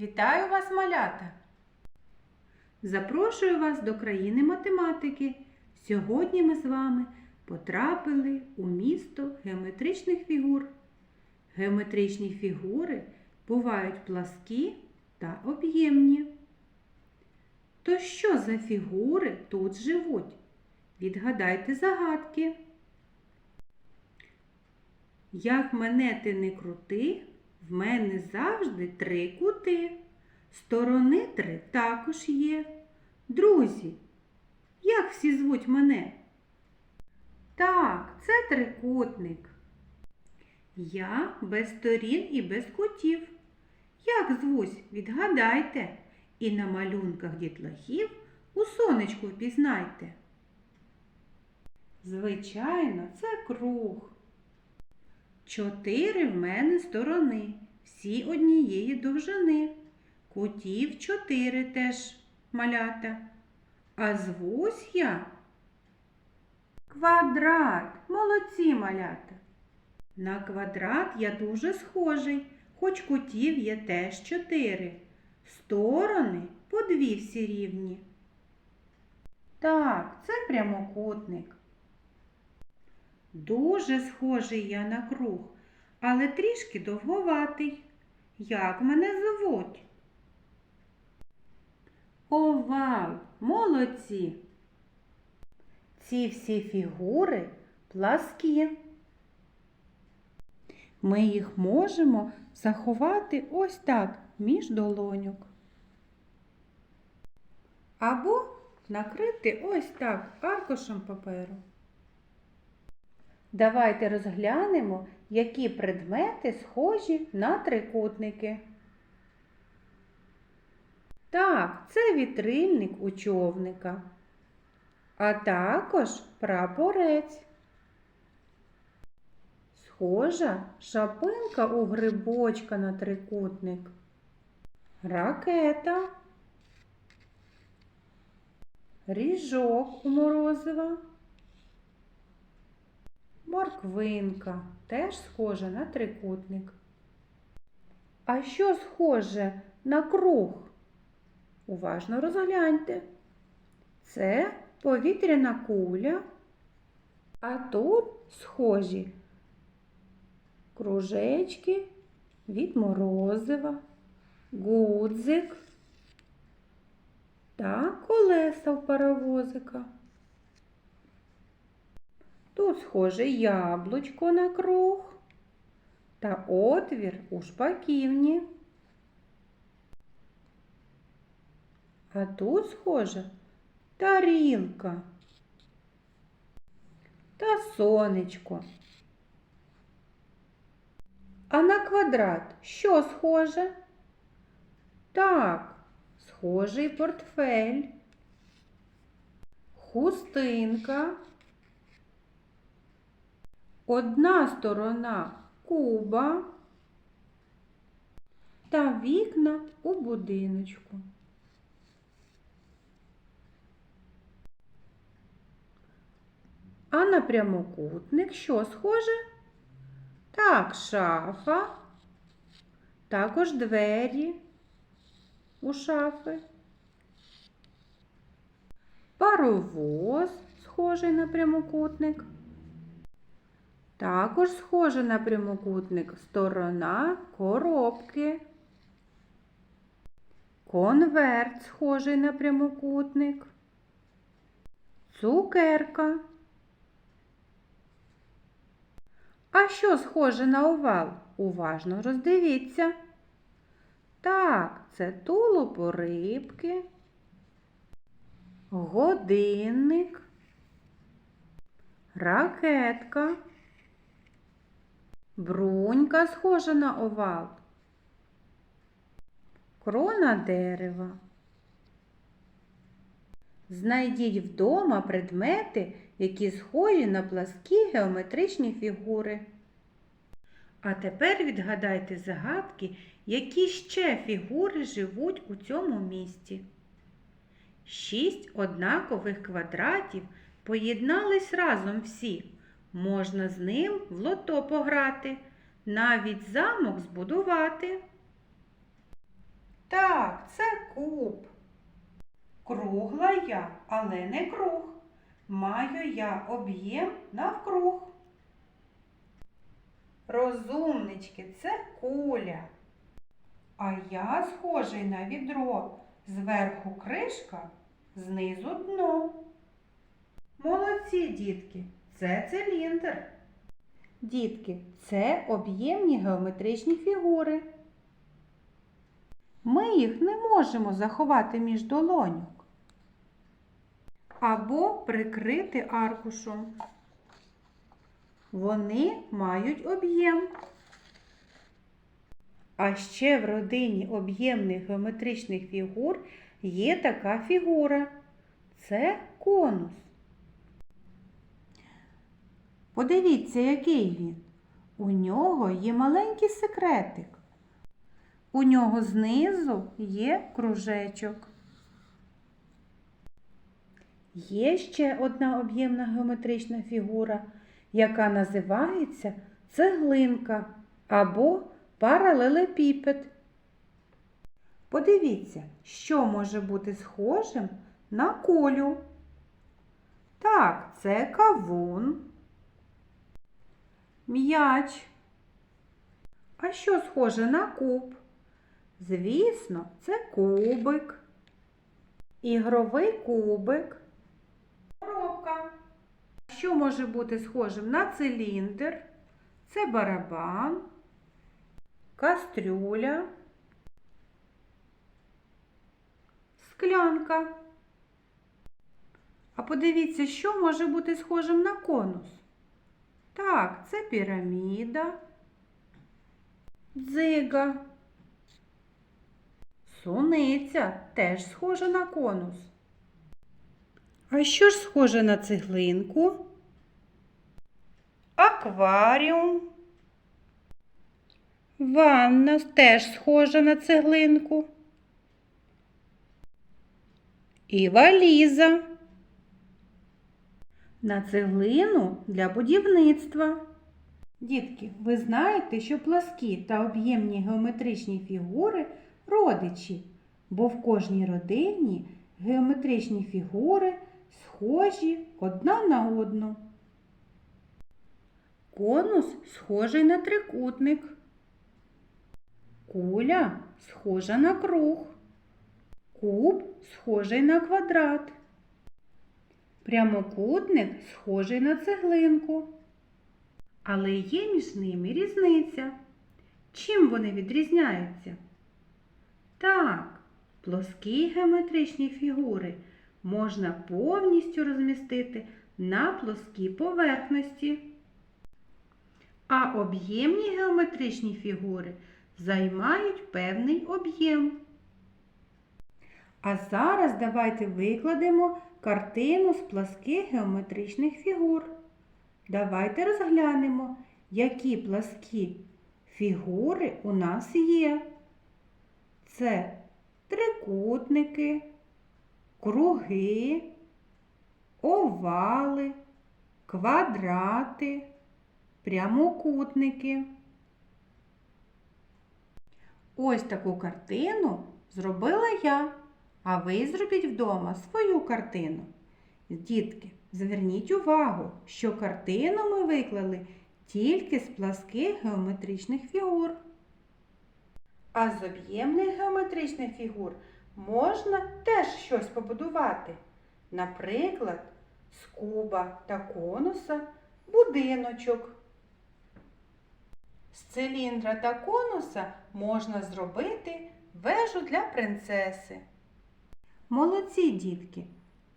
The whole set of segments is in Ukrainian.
Вітаю вас, малята! Запрошую вас до країни математики. Сьогодні ми з вами потрапили у місто геометричних фігур. Геометричні фігури бувають пласкі та об'ємні. То що за фігури тут живуть? Відгадайте загадки. Як мене ти не крути, в мене завжди три кути. Сторони три також є. Друзі, як всі звуть мене? Так, це трикутник. Я без сторін і без кутів. Як звусь, відгадайте, і на малюнках дітлахів у сонечку впізнайте. Звичайно, це круг. Чотири в мене сторони, всі однієї довжини. Кутів чотири теж малята. А звусь я квадрат. Молодці малята. На квадрат я дуже схожий, хоч кутів є теж чотири. Сторони по дві всі рівні. Так, це прямокутник. Дуже схожий я на круг, але трішки довговатий. Як мене звуть? Овал, молодці. Ці всі фігури пласкі. Ми їх можемо заховати ось так між долоньок. Або накрити ось так аркушем паперу. Давайте розглянемо, які предмети схожі на трикутники. Так, це вітрильник у човника, а також прапорець. Схожа шапинка у грибочка на трикутник, ракета, ріжок у морозива. Морквинка теж схожа на трикутник. А що схоже на круг? Уважно розгляньте. Це повітряна куля, а тут схожі кружечки від морозива, гудзик та колеса в паровозика. Тут схоже яблучко на круг та отвір у шпаківні. А тут схоже тарілка та сонечко. А на квадрат що схоже? Так, схожий портфель, хустинка. Одна сторона куба та вікна у будиночку. А на прямокутник що схоже? Так, шафа, також двері у шафи. Паровоз схожий на прямокутник. Також схожа на прямокутник сторона коробки. Конверт схожий на прямокутник. Цукерка. А що схоже на овал? Уважно роздивіться. Так, це тулуб рибки, годинник, ракетка. Брунька схожа на овал. Крона дерева. Знайдіть вдома предмети, які схожі на пласкі геометричні фігури. А тепер відгадайте загадки, які ще фігури живуть у цьому місті. Шість однакових квадратів поєднались разом всі. Можна з ним в лото пограти, навіть замок збудувати. Так, це куб. Кругла я, але не круг. Маю я об'єм навкруг. Розумнички, це куля. А я схожий на відро. Зверху кришка, знизу дно. Молодці, дітки, це циліндр. Дітки, це об'ємні геометричні фігури. Ми їх не можемо заховати між долоньок або прикрити аркушем. Вони мають об'єм. А ще в родині об'ємних геометричних фігур є така фігура. Це конус. Подивіться, який він. У нього є маленький секретик. У нього знизу є кружечок. Є ще одна об'ємна геометрична фігура, яка називається цеглинка або паралелепіпед. Подивіться, що може бути схожим на колю. Так, це кавун, м'яч. А що схоже на куб? Звісно, це кубик, ігровий кубик, коробка. Що може бути схожим на циліндр? Це барабан, кастрюля, склянка. А подивіться, що може бути схожим на конус. Так, це піраміда, дзига. Суниця теж схожа на конус. А що ж схоже на цеглинку? Акваріум. Ванна теж схожа на цеглинку. І валіза. На цеглину для будівництва. Дітки, ви знаєте, що пласкі та об'ємні геометричні фігури родичі, бо в кожній родині геометричні фігури схожі одна на одну. Конус схожий на трикутник. Куля схожа на круг. Куб схожий на квадрат. Прямокутник схожий на цеглинку. Але є між ними різниця. Чим вони відрізняються? Так, плоскі геометричні фігури можна повністю розмістити на плоскій поверхності. А об'ємні геометричні фігури займають певний об'єм. А зараз давайте викладемо картину з пласких геометричних фігур. Давайте розглянемо, які пласкі фігури у нас є. Це трикутники, круги, овали, квадрати, прямокутники. Ось таку картину зробила я, а ви зробіть вдома свою картину. Дітки, зверніть увагу, що картину ми виклали тільки з пласких геометричних фігур. А з об'ємних геометричних фігур можна теж щось побудувати. Наприклад, з куба та конуса будиночок. З циліндра та конуса можна зробити вежу для принцеси. Молодці дітки!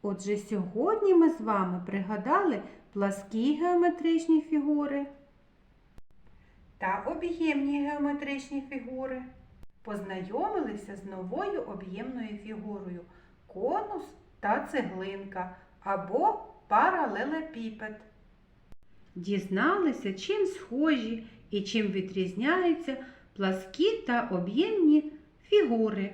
Отже, сьогодні ми з вами пригадали пласкі геометричні фігури та об'ємні геометричні фігури. Познайомилися з новою об'ємною фігурою конус та цеглинка або паралелепіпед. Дізналися, чим схожі і чим відрізняються пласкі та об'ємні фігури.